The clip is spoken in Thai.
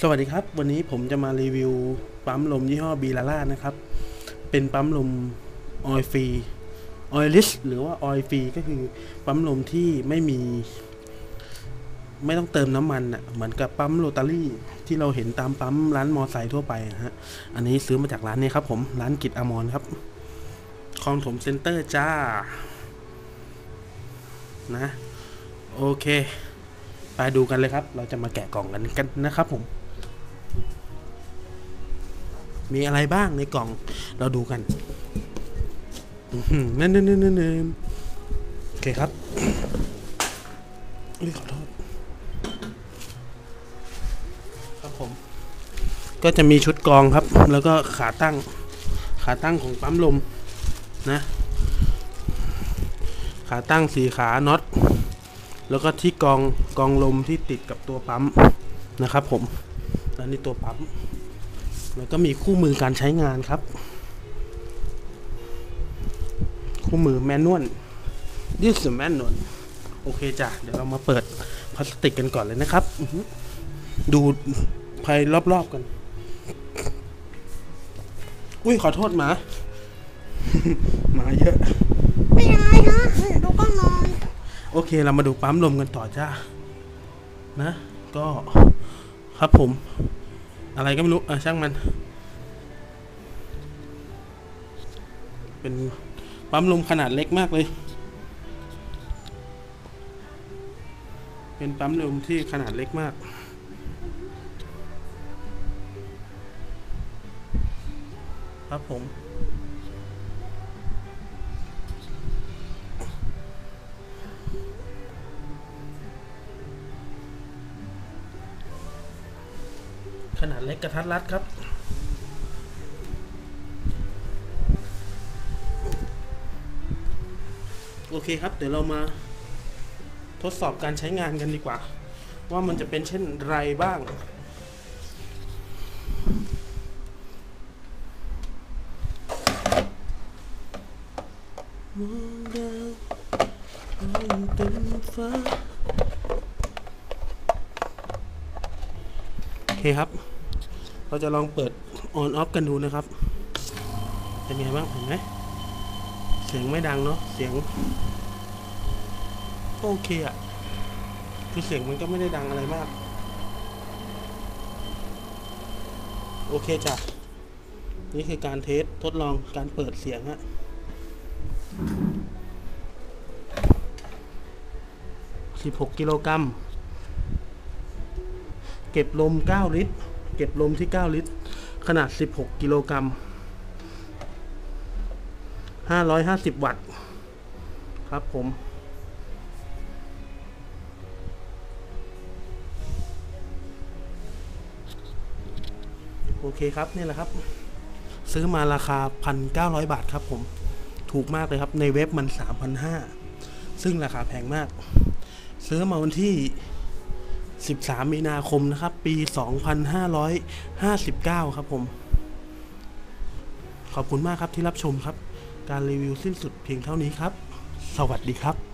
สวัสดีครับ วันนี้ผมจะมารีวิวปั๊มลมยี่ห้อบีลาร่านะครับ เป็นปั๊มลมออยฟรีออยลิสหรือว่าออยฟรีก็คือปั๊มลมที่ไม่มี ไม่ต้องเติมน้ำมันอะเหมือนกับปั๊มโรตารี่ที่เราเห็นตามปั๊มร้านมอไซค์ทั่วไปฮะอันนี้ซื้อมาจากร้านนี้ครับผมร้านกิจอมรครับคลองถมเซ็นเตอร์จ้า นะ โอเค ไปดูกันเลยครับ เราจะมาแกะกล่องกันกันนะครับผม มีอะไรบ้างในกล่องเราดูกันอื้อหือนั่นนั่นนั่นนั่นโอเคครับอุ้ยขอโทษครับผม ก็จะมีชุดกองครับ แล้วก็ขาตั้ง ขาตั้งของปั๊มลมนะ ขาตั้งสีขาน็อต แล้วก็ที่กองกองลมที่ติดกับตัวปั๊มนะครับผมแล้วนี่ตัวปั๊ม แล้วก็มีคู่มือการใช้งานครับ คู่มือแมนนวล this is manual โอเคจ้ะ เดี๋ยวเรามาเปิดพลาสติกกันก่อนเลยนะครับอื้อหือดูภายรอบๆกัน อุ้ยขอโทษหมา หมาเยอะเป็นยังไงฮะดูกล้องหนอน โอเคเรามาดูปั๊มลมกันต่อจ้า นะ ก็ครับผม อะไรก็ไม่รู้อะช่างมัน เป็นปั๊มลมขนาดเล็กมากเลย เป็นปั๊มลมที่ขนาดเล็กมากครับผม ขนาดเล็กกระทัดรัดครับโอเคครับ เดี๋ยวเรามาทดสอบการใช้งานกันดีกว่า ว่ามันจะเป็นเช่นไรบ้างมองดาวให้เต็มฟ้าโอเคครับ เราจะลองเปิด on off กันดูนะครับ เป็นไงบ้างเห็นไหมเสียงไม่ดังเนาะเสียง โอเคอะคือเสียงมันก็ไม่ได้ดังอะไรมาก โอเคจ้ะนี่คือการเทสทดลองการเปิดเสียงฮะ16 กิโลกรัม เก็บลม 9 ลิตร เก็บลมที่ 9 ลิตร ขนาด 16 กิโลกรัม 550 วัตต์ ครับผม โอเคครับ นี่แหละครับ ซื้อมาราคา 1,900 บาทครับผม ถูกมากเลยครับ ในเว็บมัน 3,500 ซึ่งราคาแพงมาก ซื้อมาวันที่ 13 มีนาคมนะครับ ปี 2559 ครับผม ขอบคุณมากครับที่รับชมครับ การรีวิวสิ้นสุดเพียงเท่านี้ครับ สวัสดีครับ